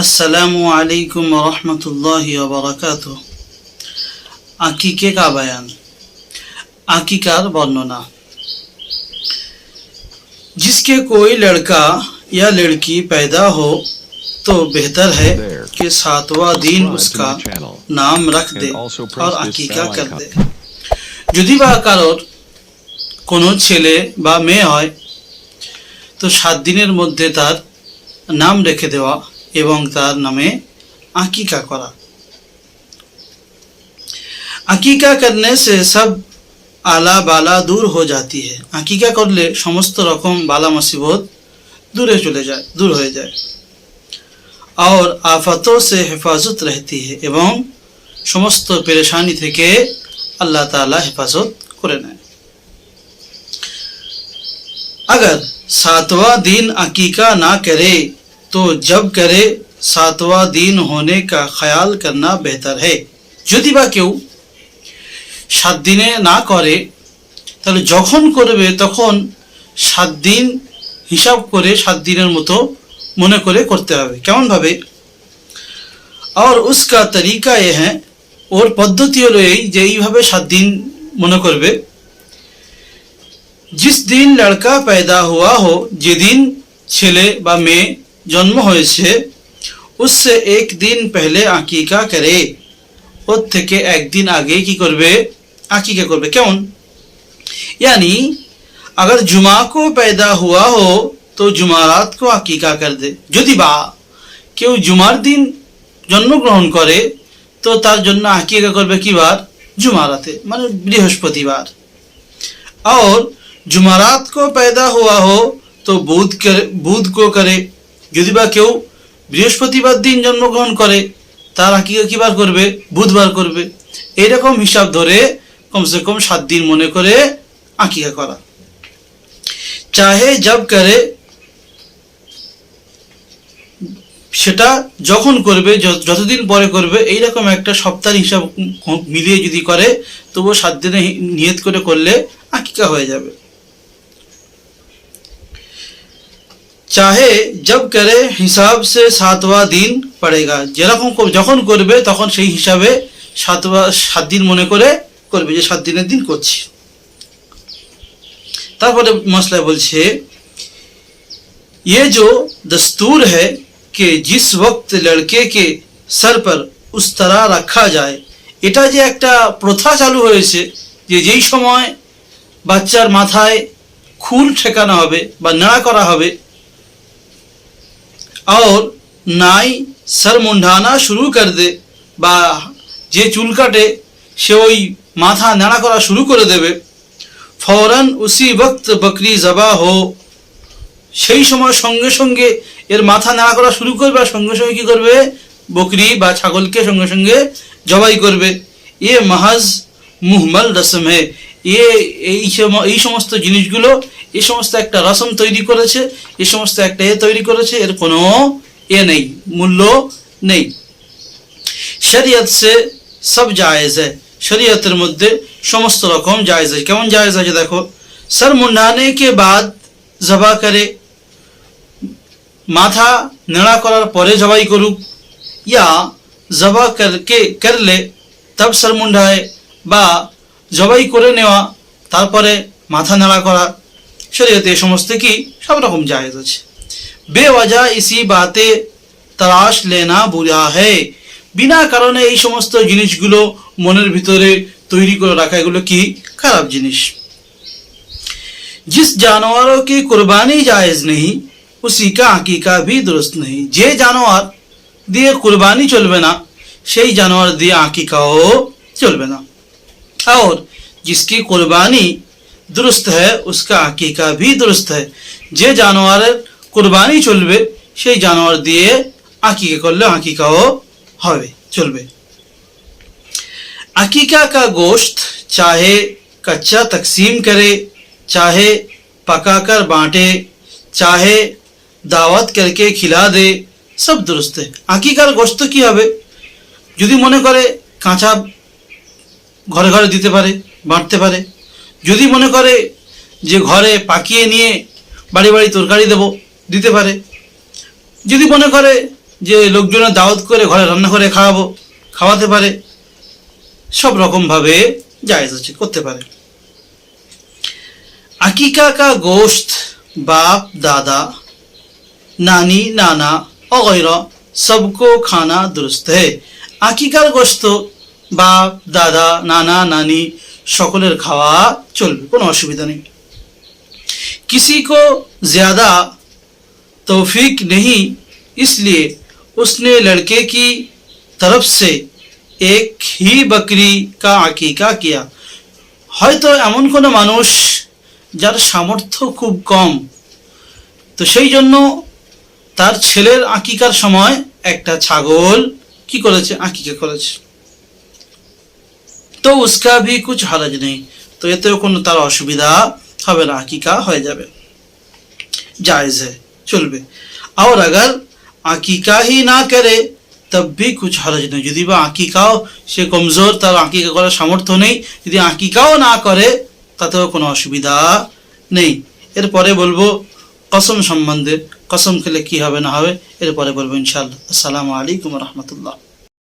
আসসালামু আলাইকুম রহমতুল্লাহ বরকাত আকিকে का बयान आकिकार वर्णना जिसके कोई लड़का या लड़की पैदा हो तो बेहतर है कि सातवां दिन उसका नाम रख दे और আকিকা कर दे যদি বা কারোর কোনো ছেলে বা মেয়ে হয় তো সাত দিনের মধ্যে তার নাম রেখে দেওয়া এবং তার নামে আকিকা করা আকিকা করনে সে সব আলা বালা দূর হয়ে जाती है আকিকা করলে সমস্ত রকম বালা মুসিবত দূরে চলে যায় দূর হয়ে যায় और आफतों से হেফাজত रहती है এবং সমস্ত পেরেশানি থেকে আল্লাহ তাআলা হেফাজত করে নেয় अगर सातवां दिन अकीका ना करे तो जब करे सातवां दिन होने का ख्याल करना बेहतर है যদি বা কেউ সাত দিনে না করে তাহলে যখন করবে তখন সাত দিন হিসাব করে সাত দিনের মতো মনে করে করতে হবে কেমনভাবে আর উসকা তরিকা এ হ্যাঁ ওর পদ্ধতি হলো এই যে এইভাবে সাত দিন মনে করবে जिस दिन लड़का पैदा हुआ हो যেদিন ছেলে বা মেয়ে জন্ম হয়েছে उससे एक दिन पहले আকিকা করে ওর থেকে একদিন আগে কি করবে আকিকা করবে কেমন यानी अगर जुमा को पैदा हुआ हो तो जुमारात को আকিকা कर दे যদি বা কেউ জুমার দিন জন্মগ্রহণ করে তো তার জন্য আকিকা করবে কি বার জুমারাতে মানে বৃহস্পতিবার और जुमारात को पैदा हुआ हो তো বুধ করে বুধ কো করে যদি বা কেউ বৃহস্পতিবার দিন জন্মগ্রহণ করে, তার আকিকা কিবার করবে? বুধবার করবে। এইরকম হিসাব ধরে কমসে কম সাত দিন মনে করে আকিকা করা। চাহে, জব করে, সেটা যখন করবে যতদিন পরে করবে, এইরকম একটা সপ্তাহের হিসাব মিলিয়ে যদি করে, তবুও সাত দিনে নিয়ত করে করলে আকিকা হয়ে যাবে। চাহে জব করে হিসাব সে সাতওয়া দিন পড়েগা যেরকম কর- যখন করবে তখন সেই হিসাবে সাতওয়া সাত দিন মনে করে করবে যে সাত দিনের দিন করছি তারপরে মশলা বলছে ये जो दस्तूर है कि जिस वक्त लड़के के सर पर उस तरह रखा जाए এটা যে একটা প্রথা চালু হয়েছে যে যেই সময় বাচ্চার মাথায় খুল ঠেকানো হবে বা নাড়া করা হবে আর নাই সর মুন্ডানা শুরু কর দে বা যে চুল কাটে সে ওই মাথা নাড়া করা শুরু করে দেবে ফৌরন উসি বক্ত বকরি জবা হো সেই সময় সঙ্গে সঙ্গে এর মাথা নাড়া করা শুরু করবে আর সঙ্গে সঙ্গে কী করবে বকরি বা ছাগলকে সঙ্গে সঙ্গে জবাই করবে এ মাহাজ মুহমল রসম হে এ, এই এই সমস্ত জিনিসগুলো এই সমস্ত একটা রসম তৈরি করেছে এই সমস্ত একটা এ তৈরি করেছে, এর কোনো এ নেই, মূল্য নেই। শরিয়ত সে সব জায়েজ है শরীয়তের মধ্যে সমস্ত রকম জায়েজ আছে কেমন জায়েজ আছে দেখো? সর মুন্ডানে কে বাদ জবা করে, মাথা নেড়া করার পরে জবাই করুক, ইয়া জবা করলে তব সর মুন্ডায় বা জবাই করে নেওয়া তারপরে মাথা নাড়া করা শরীয়তে এ সমস্ত কি সব রকম জায়েজ আছে বেওয়াজা ইসি বাতে তালাশ লেনা বুরা হে বিনা কারণে এই সমস্ত জিনিসগুলো মনের ভিতরে তৈরি করে রাখা এগুলো কি খারাপ জিনিস जिस जानवरों की कुर्बानी जायज नहीं उसी का আকিকা भी दुरुस्त नहीं যে জানোয়ার দিয়ে কুরবানি চলবে না সেই জানোয়ার দিয়ে আকিকাও চলবে না और जिसकी कुर्बानी दुरुस्त है उसका আকিকা भी दुरुस्त है যে জানোয়ারের কুরবানি চলবে সেই জানোয়ার দিয়ে আকিকা করলে আকিকাও হবে চলবে अकीका का गोश्त चाहे कच्चा तकसीम करे चाहे पकाकर बांटे चाहे দাওয়াত करके खिला दे সব দুরুস্ত আকিকার গোস্ত কি হবে যদি মনে করে কাঁচা ঘরে ঘরে দিতে পারে, বাঁটতে পারে। যদি মনে করে যে ঘরে পাকিয়ে নিয়ে বাড়ি বাড়ি তরকারি দেব, দিতে পারে। যদি মনে করে যে লোকজনের দাওয়াত করে ঘরে রান্না করে খাওয়াবো, খাওয়াতে পারে। সব রকমভাবে জায়েজ আছে, করতে পারে। আকিকা কা গোশত, বাপ, দাদা, নানি, নানা অগৈর সবকো খানা দুরুস্ত হে আকিকার গোশত বাপ দাদা নানা নানি সকলের খাওয়া চলবে কোনো অসুবিধা নেই किसी को ज़्यादा तौफीक नहीं इसलिए उसने लड़के की तरफ से एक ही बकरी का আকিকা কিয়া হয়তো এমন কোনো মানুষ যার সামর্থ্য খুব কম তো সেই জন্য তার ছেলের আকিকার সময় একটা ছাগল কি করেছে আকিকা করেছে তো উসকা ভি কুচ হারাজ নেই। তো এতেও কোনো তার অসুবিধা হবে না, আকিকা হয়ে যাবে। জায়জ চলবে। আর আগার আকিকা হি না করে, তব ভি হারজ হারাজ নেই। যদি বা আকিকাও সে কমজোর, তার আকিকা করার সামর্থ্য নেই। যদি আকিকাও না করে, তাতেও কোনো অসুবিধা নেই। এরপরে বলব, কসম সম্বন্ধে, কসম খেলে কি হবে না হবে এরপরে বলব ইনশাআল্লাহ। আসসালামু আলাইকুম রহমতুল্লাহ।